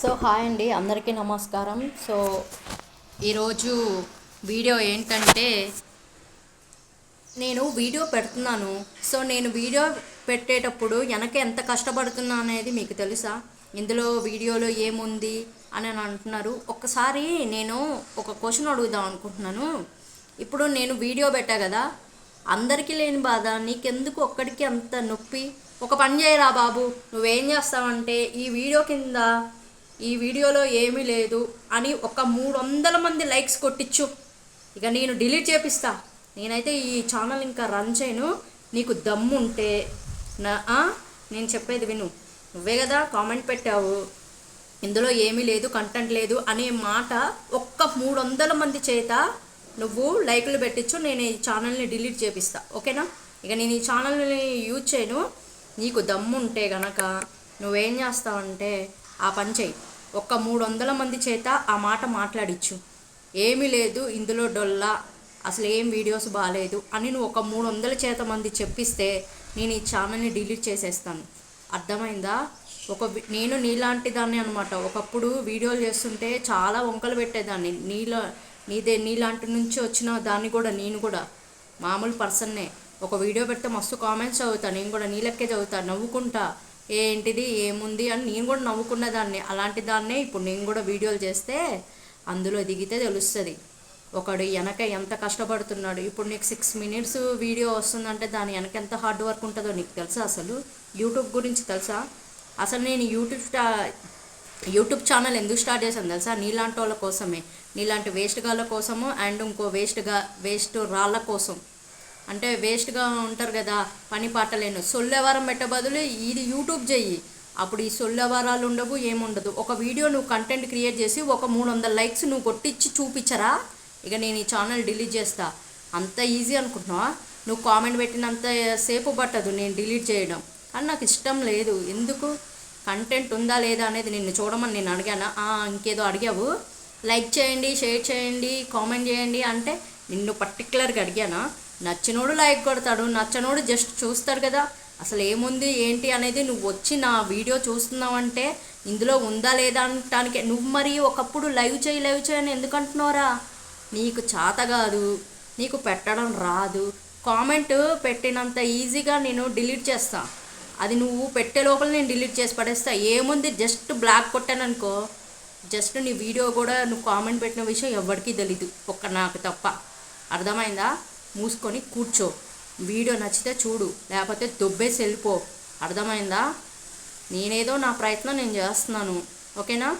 So hi అండి అందరికీ నమస్కారం. సో ఈరోజు వీడియో ఏంటంటే నేను వీడియో పెడుతున్నాను. సో నేను వీడియో పెట్టేటప్పుడు వెనక ఎంత కష్టపడుతున్నా అనేది మీకు తెలుసా? ఇందులో వీడియోలో ఏముంది అని అని అంటున్నారు. ఒక్కసారి నేను ఒక క్వశ్చన్ అడుగుదాం అనుకుంటున్నాను. ఇప్పుడు నేను వీడియో పెట్టా కదా అందరికీ లేని బాధ నీకెందుకు ఒక్కడికి అంత నొప్పి? ఒక పని చేయరా బాబు నువ్వేం చేస్తావంటే ఈ వీడియో కింద ఈ వీడియోలో ఏమీ లేదు అని ఒక మూడు వందల మంది లైక్స్ కొట్టించు ఇక నేను డిలీట్ చేపిస్తా. నేనైతే ఈ ఛానల్ ఇంకా రన్ చేయను. నీకు దమ్ము ఉంటే నా నేను చెప్పేది విను. నువ్వే కదా కామెంట్ పెట్టావు. ఇందులో ఏమీ లేదు కంటెంట్ లేదు అనే మాట ఒక్క మూడు వందల మంది చేత నువ్వు లైకులు పెట్టించు నేను ఈ ఛానల్ని డిలీట్ చేపిస్తా. ఓకేనా? ఇక నేను ఈ ఛానల్ని యూజ్ చేయను. నీకు దమ్ము ఉంటే గనక నువ్వేం చేస్తావంటే ఆ పని చెయ్యి. ఒక్క మూడు వందల మంది చేత ఆ మాట మాట్లాడిచ్చు. ఏమీ లేదు ఇందులో డొల్లా అసలు ఏం వీడియోస్ బాగాలేదు అని నువ్వు ఒక మూడు వందల చేత మంది చెప్పిస్తే నేను ఈ ఛానల్ని డిలీట్ చేసేస్తాను. అర్థమైందా? ఒక నేను నీలాంటి దాన్ని అనమాట. ఒకప్పుడు వీడియోలు చేస్తుంటే చాలా వంకలు పెట్టేదాన్ని. నీలో నీదే నీలాంటి నుంచి వచ్చిన దాన్ని కూడా నేను కూడా. మామూలు పర్సన్నే. ఒక వీడియో పెడితే మస్తు కామెంట్స్ చదువుతా. నేను కూడా నీ లెక్కే చదువుతా. నవ్వుకుంటా. ఏంటిది ఏముంది అని నేను కూడా నవ్వుకున్న దాన్ని. అలాంటి దాన్నే ఇప్పుడు నేను కూడా వీడియోలు చేస్తే అందులో దిగితే తెలుస్తుంది. ఒకడు వెనక ఎంత కష్టపడుతున్నాడు. ఇప్పుడు నీకు సిక్స్ మినిట్స్ వీడియో వస్తుందంటే దాని వెనక ఎంత హార్డ్ వర్క్ ఉంటుందో నీకు తెలుసా అసలు? యూట్యూబ్ గురించి తెలుసా? అసలు నేను యూట్యూబ్ స్టా యూట్యూబ్ ఛానల్ ఎందుకు స్టార్ట్ చేశాను తెలుసా? నీలాంటి వాళ్ళ కోసమే. నీలాంటి వేస్ట్ గాళ్ళ కోసము అండ్ ఇంకో వేస్ట్గా వేస్ట్ రాళ్ళ కోసం. అంటే వేస్ట్గా ఉంటారు కదా పని పాటలేను సొల్లెవారం పెట్టే బదులు ఇది యూట్యూబ్ చెయ్యి. అప్పుడు ఈ సొల్లెవారాలు ఉండవు ఏముండదు. ఒక వీడియో నువ్వు కంటెంట్ క్రియేట్ చేసి ఒక మూడు వందల లైక్స్ నువ్వు కొట్టించి చూపించరా ఇక నేను ఈ ఛానల్ డిలీట్ చేస్తా. అంత ఈజీ అనుకుంటున్నావా? నువ్వు కామెంట్ పెట్టినంత సేపు పట్టదు నేను డిలీట్ చేయడం. కానీ నాకు ఇష్టం లేదు. ఎందుకు? కంటెంట్ ఉందా లేదా అనేది నిన్ను చూడమని నేను అడిగానా? ఇంకేదో అడిగావు. లైక్ చేయండి షేర్ చేయండి కామెంట్ చేయండి అంటే నిన్ను పర్టికులర్గా అడిగాను? నచ్చినోడు లైక్ కొడతాడు నచ్చనోడు జస్ట్ చూస్తాడు కదా. అసలు ఏముంది ఏంటి అనేది నువ్వు వచ్చి నా వీడియో చూస్తున్నావంటే ఇందులో ఉందా లేదా అనటానికి నువ్వు మరి ఒకప్పుడు లైవ్ చేయి లైవ్ చేయని ఎందుకు అంటున్నారా నీకు చేత కాదు నీకు పెట్టడం రాదు. కామెంట్ పెట్టినంత ఈజీగా నేను డిలీట్ చేస్తా. అది నువ్వు పెట్టే లోపల నేను డిలీట్ చేసి పడేస్తా. ఏముంది జస్ట్ బ్లాక్ కొట్టాను అనుకో జస్ట్ నీ వీడియో కూడా నువ్వు కామెంట్ పెట్టిన విషయం ఎవరికీ తెలీదు. ఒక్క నాకు తప్ప. అర్థమైందా? మూసుకొని కూర్చో. వీడియో నచ్చితే చూడు లేకపోతే దొబ్బేసి వెళ్ళిపో. అర్థమైందా? నేనేదో నా ప్రయత్నం నేను చేస్తున్నాను. ఓకేనా?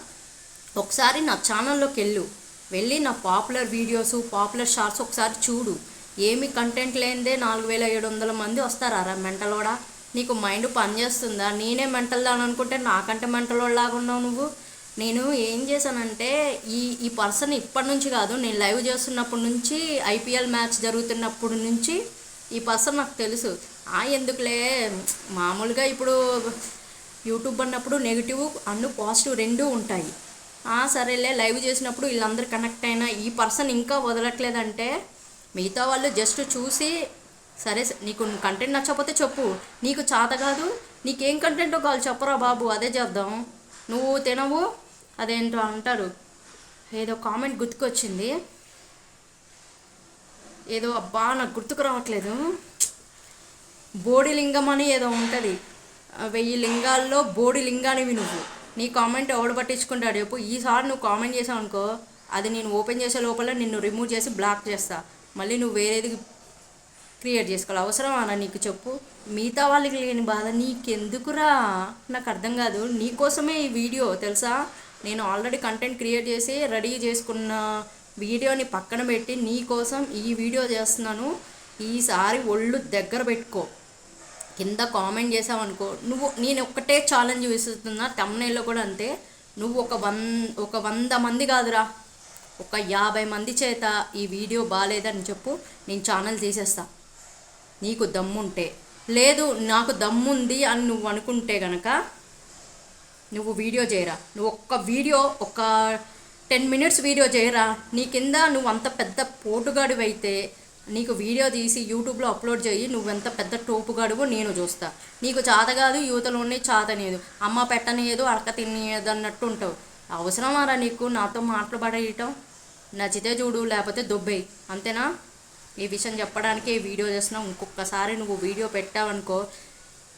ఒకసారి నా ఛానల్లోకి వెళ్ళు. వెళ్ళి నా పాపులర్ వీడియోస్ పాపులర్ షార్ట్స్ ఒకసారి చూడు. ఏమి కంటెంట్ లేనిదే నాలుగు వేల ఏడు వందల మంది వస్తారా మెంటలోడా నీకు మైండ్ పనిచేస్తుందా? నేనే మెంటల్ దాని అనుకుంటే నాకంటే మెంటల్ లాగా ఉన్నావు నువ్వు? నేను ఏం చేశానంటే ఈ ఈ పర్సన్ ఇప్పటి నుంచి కాదు నేను లైవ్ చేస్తున్నప్పటి నుంచి ఐపీఎల్ మ్యాచ్ జరుగుతున్నప్పటి నుంచి ఈ పర్సన్ నాకు తెలుసు. ఆ ఎందుకులే మామూలుగా ఇప్పుడు యూట్యూబ్ అన్నప్పుడు నెగిటివ్ అండ్ పాజిటివ్ రెండూ ఉంటాయి. ఆ, సరేలే లైవ్ చేసినప్పుడు వీళ్ళందరూ కనెక్ట్ అయినా ఈ పర్సన్ ఇంకా వదలట్లేదంటే మిగతా వాళ్ళు జస్ట్ చూసి సరే నీకు కంటెంట్ నచ్చకపోతే చెప్పు. నీకు చాత కాదు నీకేం కంటెంటో కావాలి చెప్పరా బాబు అదే చేద్దాం. నువ్వు తినవు అదేంటో అంటారు. ఏదో కామెంట్ గుర్తుకొచ్చింది. ఏదో అబ్బా నాకు గుర్తుకు రావట్లేదు. బోడి లింగం అని ఏదో ఉంటుంది. వెయ్యి లింగాల్లో బోడి లింగానివి నువ్వు నీ కామెంట్ ఎవడు పట్టించుకుంటాడు చెప్పు. ఈసారి నువ్వు కామెంట్ చేసావు అనుకో అది నేను ఓపెన్ చేసే లోపల నిన్ను రిమూవ్ చేసి బ్లాక్ చేస్తా. మళ్ళీ నువ్వు వేరేది క్రియేట్ చేసుకోవాలి. అవసరమా నీకు చెప్పు. మిగతా వాళ్ళకి లేని బాధ నీకెందుకురా? నాకు అర్థం కాదు. నీకోసమే ఈ వీడియో తెలుసా? నేను ఆల్రెడీ కంటెంట్ క్రియేట్ చేసి రెడీ చేసుకున్న వీడియోని పక్కన పెట్టి నీ కోసం ఈ వీడియో చేస్తున్నాను. ఈసారి ఒళ్ళు దగ్గర పెట్టుకో. కింద కామెంట్ చేసావనుకో. నువ్వు నేను ఒక్కటే ఛాలెంజ్ విసుతున్నా తమ్నేల్లో కూడా అంతే. నువ్వు ఒక వన్ ఒక వంద మంది కాదురా. ఒక యాభై మంది చేత ఈ వీడియో బాగాలేదని చెప్పు నేను ఛానల్ తీసేస్తా. నీకు దమ్ముంటే. లేదు నాకు దమ్ముంది అని నువ్వు అనుకుంటే గనక నువ్వు వీడియో చేయరా? నువ్వు ఒక్క వీడియో ఒక టెన్ మినిట్స్ వీడియో చేయరా? నీ కింద నువ్వు అంత పెద్ద పోటుగాడివైతే నీకు వీడియో తీసి యూట్యూబ్లో అప్లోడ్ చేయి నువ్వెంత పెద్ద టోపు గడువు నేను చూస్తా. నీకు చాత కాదు యువతలోనే చాతనేదు. అమ్మ పెట్టనేదు అడక తినేది అన్నట్టు ఉంటావు అవసరమారా నీకు నాతో మాట్లాడేయటం నచ్చితే చూడు లేకపోతే దొబ్బేయి. అంతేనా? ఈ విషయం చెప్పడానికి ఈ వీడియో చేసినా ఇంకొకసారి నువ్వు వీడియో పెట్టావనుకో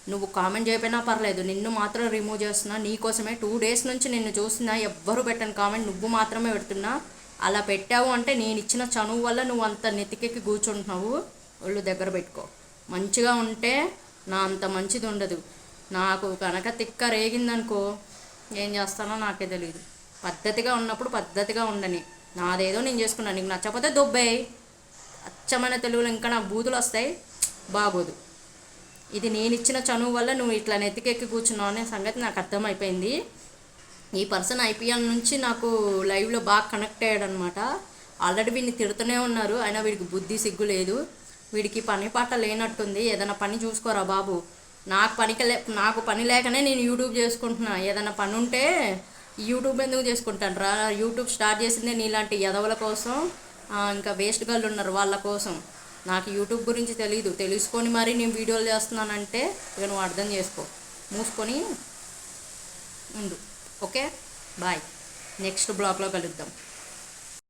నువ్వు కామెంట్ చేయకపోయినా పర్లేదు నిన్ను మాత్రం రిమూవ్ చేస్తున్నా. నీకోసమే టూ డేస్ నుంచి నిన్ను చూస్తున్నా ఎవ్వరు పెట్టని కామెంట్ నువ్వు మాత్రమే పెడుతున్నా. అలా పెట్టావు అంటే నేను ఇచ్చిన చనువు వల్ల నువ్వు అంత నెతికెక్కి కూర్చుంటున్నావు. ఒళ్ళు దగ్గర పెట్టుకో. మంచిగా ఉంటే నా అంత మంచిది ఉండదు. నాకు కనుక తిక్క రేగిందనుకో ఏం చేస్తానో నాకే తెలియదు పద్ధతిగా ఉన్నప్పుడు పద్ధతిగా ఉండని. నాదేదో నేను చేసుకున్నాను నీకు నచ్చకపోతే దొబ్బేయి. అచ్చమైన తెలుగులో ఇంకా నాకు బూతులు వస్తాయి. బాగోదు. ఇది నేను ఇచ్చిన చనువు వల్ల నువ్వు ఇట్లా నెత్తికెక్కి కూర్చున్నావు అనే సంగతి నాకు అర్థమైపోయింది. ఈ పర్సన్ ఐపీఎల్ నుంచి నాకు లైవ్లో బాగా కనెక్ట్ అయ్యాడు అనమాట ఆల్రెడీ వీడిని తిడుతూనే ఉన్నారు అయినా వీడికి బుద్ధి సిగ్గు లేదు. వీడికి పని పాట లేనట్టుంది ఏదైనా పని చూసుకోరా బాబు. నాకు పనికి లే నాకు పని లేకనే నేను యూట్యూబ్ చేసుకుంటున్నా. ఏదైనా పని ఉంటే యూట్యూబ్ ఎందుకు చేసుకుంటాను రా? యూట్యూబ్ స్టార్ట్ చేసిందే నీలాంటి ఎదవల కోసం ఇంకా వేస్ట్ గర్ల్ ఉన్నారు వాళ్ళ కోసం. నాకు యూట్యూబ్ గురించి తెలియదు తెలుసుకొని మరి నేను వీడియోలు చేస్తున్నానంటే ఇక నువ్వు అర్థం చేసుకో. మూసుకొని ఉండు. ఓకే? బాయ్. నెక్స్ట్ బ్లాగ్లో కలుద్దాం.